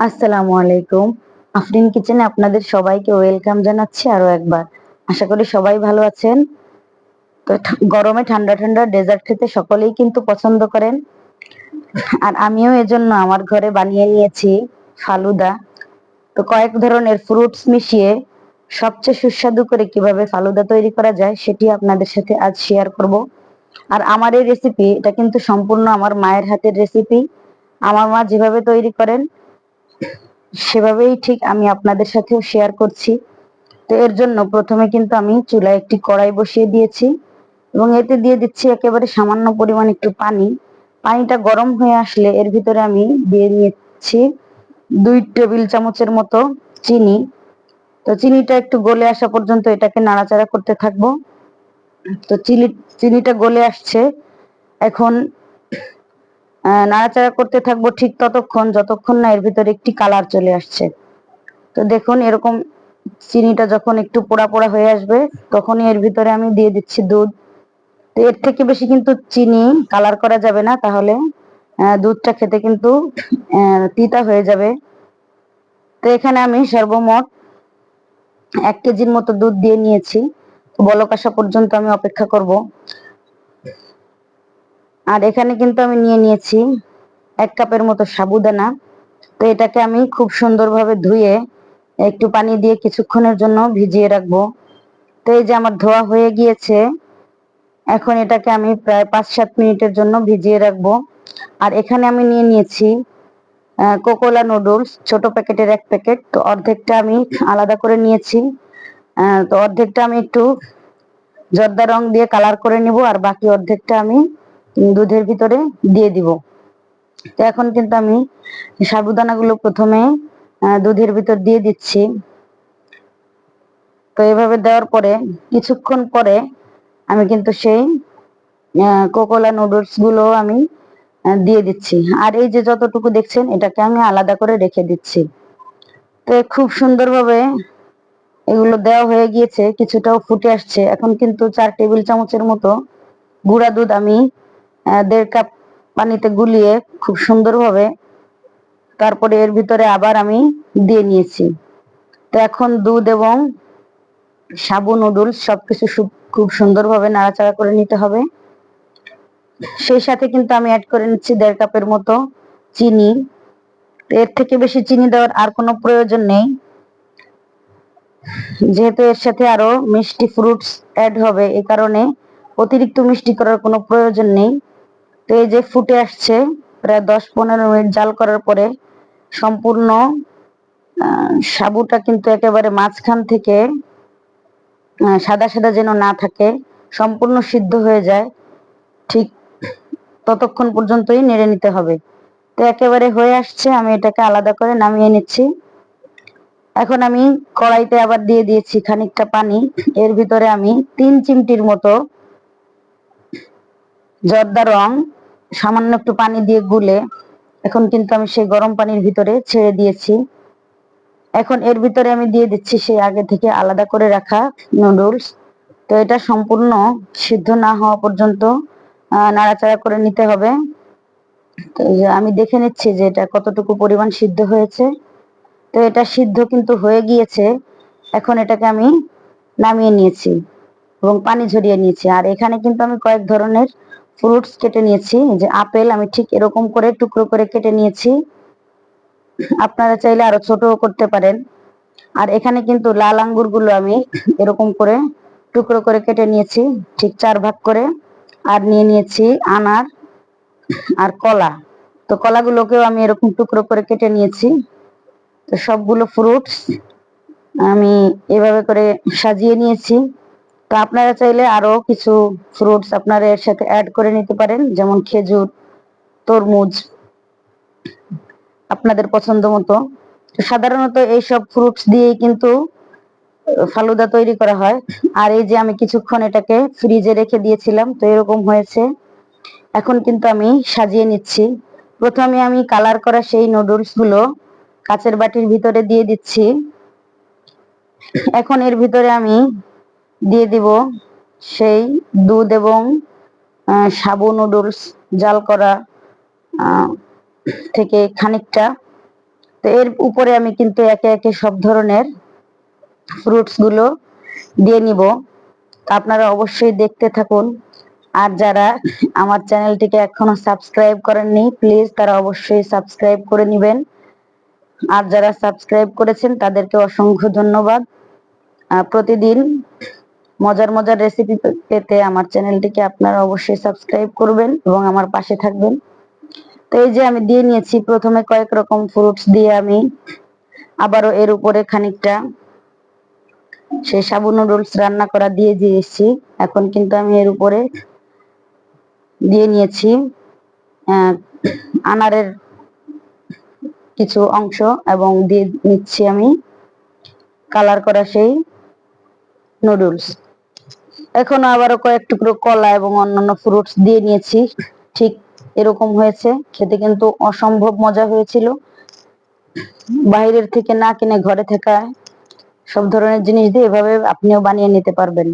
আসসালামু আলাইকুম। আফরিন কিচেনে আপনাদের সবাইকে ওয়েলকাম জানাচ্ছি আরও একবার। আশা করি সবাই ভালো আছেন। তো গরমে ঠান্ডা ঠান্ডা ডেজার্ট খেতে সকলেই কিন্তু পছন্দ করেন। আর আমিও এজন্য আমার ঘরে বানিয়ে নিয়েছি ফালুদা। তো কয়েক ধরনের ফ্রুটস মিশিয়ে সবচেয়ে সুস্বাদু করে কীভাবে ফালুদা তৈরি করা যায় সেটি আপনাদের সাথে আজ শেয়ার করব। আর আমার এই রেসিপি এটা কিন্তু সম্পূর্ণ আমার মায়ের হাতের রেসিপি আমার মা যেভাবে তৈরি করেন সেভাবেই ঠিক আমি আপনাদের সাথেও শেয়ার করছি। তো এর জন্য প্রথমে কিন্তু আমি চুলায় একটি কড়াই বসিয়ে দিয়েছি এবং এতে দিয়ে দিচ্ছি একেবারে সামান্য পরিমাণ একটু পানি। পানিটা গরম হয়ে আসলে এর ভিতরে আমি দিয়ে নিচ্ছি দুই টেবিল চামচের মতো চিনি। তো চিনিটা একটু গলে আসা পর্যন্ত এটাকে নাড়াচাড়া করতে থাকব। তো চিনি, চিনিটা গলে আসছে। এখন নাড়াচাড়া করতে থাকব ঠিক ততক্ষণ, যতক্ষণ না এর ভিতরে একটি কালার চলে আসছে। তো দেখুন, এরকম চিনিটা যখন একটু পোড়া পোড়া হয়ে আসবে, তখনই এর ভিতরে আমি দিয়ে দিচ্ছি দুধ। তো এর থেকে বেশি কিন্তু চিনি কালার করা যাবে না, তাহলে দুধটা খেতে কিন্তু তিতা হয়ে যাবে। তো এখানে আমি সর্বমোট এক কেজির মতো দুধ দিয়ে নিয়েছি। তো বলক আসা পর্যন্ত আমি অপেক্ষা করব। আর এখানে কিন্তু আমি নিয়ে নিয়েছি এক কাপের মতো সাবুদানা। তো এটাকে আমি খুব সুন্দরভাবে ধুয়ে একটু পানি দিয়ে কিছুক্ষণের জন্য ভিজিয়ে রাখব। তো এই যে আমার ধোয়া হয়ে গিয়েছে, এখন এটাকে আমি প্রায় পাঁচ সাত মিনিটের জন্য ভিজিয়ে রাখব। আর এখানে আমি নিয়ে নিয়েছি কোকোলা নুডলস, ছোট প্যাকেটের এক প্যাকেট। তো অর্ধেকটা আমি আলাদা করে নিয়েছি। তো অর্ধেকটা আমি একটু জর্দা রং দিয়ে কালার করে নিব, আর বাকি অর্ধেকটা আমি দুধের ভিতরে দিয়ে দিব। তো এখন কিন্তু আমি সাবুদানাগুলো প্রথমে দুধের ভিতর দিয়ে দিচ্ছি। তো এভাবে দেওয়ার পরে কিছুক্ষণ পরে আমি কিন্তু সেই কোকোলা নুডলসগুলো আমি দিয়ে দিচ্ছি। আর এই যে যতটুকু দেখছেন, এটাকে আমি আলাদা করে রেখে দিচ্ছি। তো খুব সুন্দরভাবে এগুলো দেওয়া হয়ে গিয়েছে, কিছুটাও ফুটে আসছে। এখন কিন্তু চার টেবিল চামচের মতো গুঁড়া দুধ আমি দেড় কাপ পানিতে গুলিয়ে খুব সুন্দরভাবে তারপরে এর ভিতরে আবার আমি দিয়ে নিয়েছি। তো এখন দুধ এবং সাবু নুডলস সবকিছু খুব সুন্দরভাবে নাড়াচাড়া করে নিতে হবে। সেই সাথে কিন্তু আমি অ্যাড করে নিচ্ছি দেড় কাপের মতো চিনি। এর থেকে বেশি চিনি দেওয়ার আর কোনো প্রয়োজন নেই। যেহেতু এর সাথে আরও মিষ্টি ফ্রুটস অ্যাড হবে এই কারণে অতিরিক্ত মিষ্টি করার কোনো প্রয়োজন নেই। তো এই যে ফুটে আসছে, প্রায় দশ পনেরো মিনিট জাল করার পরে সম্পূর্ণ সাবুটা কিন্তু একেবারে মাঝখান থেকে সাদা সাদা যেন না থাকে, সম্পূর্ণ সিদ্ধ হয়ে যায়। ঠিক ততক্ষণ পর্যন্তই নেড়ে নিতে হবে। তো একেবারে হয়ে আসছে, আমি এটাকে আলাদা করে নামিয়ে নিচ্ছি। এখন আমি কড়াইতে আবার দিয়ে দিয়েছি খানিকটা পানি। এর ভিতরে আমি তিন চিমটির মতো জর্দা রং সামান্য একটু পানি দিয়ে গুলে এখন কিন্তু আমি সেই গরম পানির ভিতরে ছেড়ে দিয়েছি। এখন এর ভিতরে আমি দিয়ে দিচ্ছি সেই আগে থেকে আলাদা করে রাখা নুডলস তো এটা সম্পূর্ণ সিদ্ধ না হওয়া পর্যন্ত নাড়াচাড়া করে নিতে হবে। তো আমি দেখে নিচ্ছি যে এটা কতটুকু পরিমাণ সিদ্ধ হয়েছে। তো এটা সিদ্ধ কিন্তু হয়ে গিয়েছে। এখন এটাকে আমি নামিয়ে নিয়েছি এবং পানি ঝরিয়ে নিয়েছি। আর এখানে কিন্তু আমি কয়েক ধরনের ফ্রুটস কেটে নিয়েছি যে আপেল আমি ঠিক এরকম করে টুকরো করে কেটে নিয়েছি। আপনারা চাইলে আরও ছোট করতে পারেন। আর এখানে কিন্তু লাল আঙ্গুরগুলো আমি এরকম করে টুকরো করে কেটে নিয়েছি, ঠিক চার ভাগ করে। আর নিয়ে নিয়েছি আনার আর কলা। তো কলাগুলোকেও আমি এরকম টুকরো করে কেটে নিয়েছি। তো সবগুলো ফ্রুটস আমি এভাবে করে সাজিয়ে নিয়েছি। তো আপনারা চাইলে আরও কিছু ফ্রুটস আপনারা এর সাথে অ্যাড করে নিতে পারেন, যেমন খেজুর, তরমুজ, আপনাদের পছন্দ মতো। সাধারণত এইসব ফ্রুটস দিয়েই কিন্তু ফালুদা তৈরি করা হয়। আর এই যে আমি কিছুক্ষণ এটাকে ফ্রিজে রেখে দিয়েছিলাম, তো এরকম হয়েছে। এখন কিন্তু আমি সাজিয়ে নিচ্ছি। প্রথমে আমি কালার করা সেই নুডলসগুলো কাচের বাটির ভিতরে দিয়ে দিচ্ছি। এখন এর ভিতরে আমি দিয়ে দিব সেই দুধ এবং সাবু নুডলস জাল করা থেকে খানিকটা। তো এর উপরে আমি কিন্তু একে একে সব ধরনের ফ্রুটসগুলো দিয়ে নিব। আপনারা অবশ্যই দেখতে থাকুন। আর যারা আমার চ্যানেলটিকে এখনও সাবস্ক্রাইব করেননি, প্লিজ তারা অবশ্যই সাবস্ক্রাইব করে নেবেন। আর যারা সাবস্ক্রাইব করেছেন, তাদেরকে অসংখ্য ধন্যবাদ। প্রতিদিন মজার মজার রেসিপি পেতে আমার চ্যানেলটিকে আপনারা অবশ্যই সাবস্ক্রাইব করবেন এবং আমার পাশে থাকবেন। তো এই যে আমি দিয়ে নিয়েছি, প্রথমে কয়েক রকম ফ্রুটস দিয়ে আমি আবারও এর উপরে খানিকটা সেই সাবু নুডলস রান্না করা দিয়ে দিয়েছি। এখন কিন্তু আমি এর উপরে দিয়ে নিয়েছি আনারের কিছু অংশ এবং দিয়ে নিচ্ছি আমি কালার করা সেই নুডলস এখন আবারও কয়েক টুকরো কলা এবং অন্যান্য ফ্রুটস দিয়ে নিয়েছি। ঠিক এরকম হয়েছে। খেতে কিন্তু অসম্ভব মজা হয়েছিল। বাইরের থেকে না কিনে ঘরে থাকা সব ধরনের জিনিস দিয়ে এভাবে আপনিও বানিয়ে নিতে পারবেন।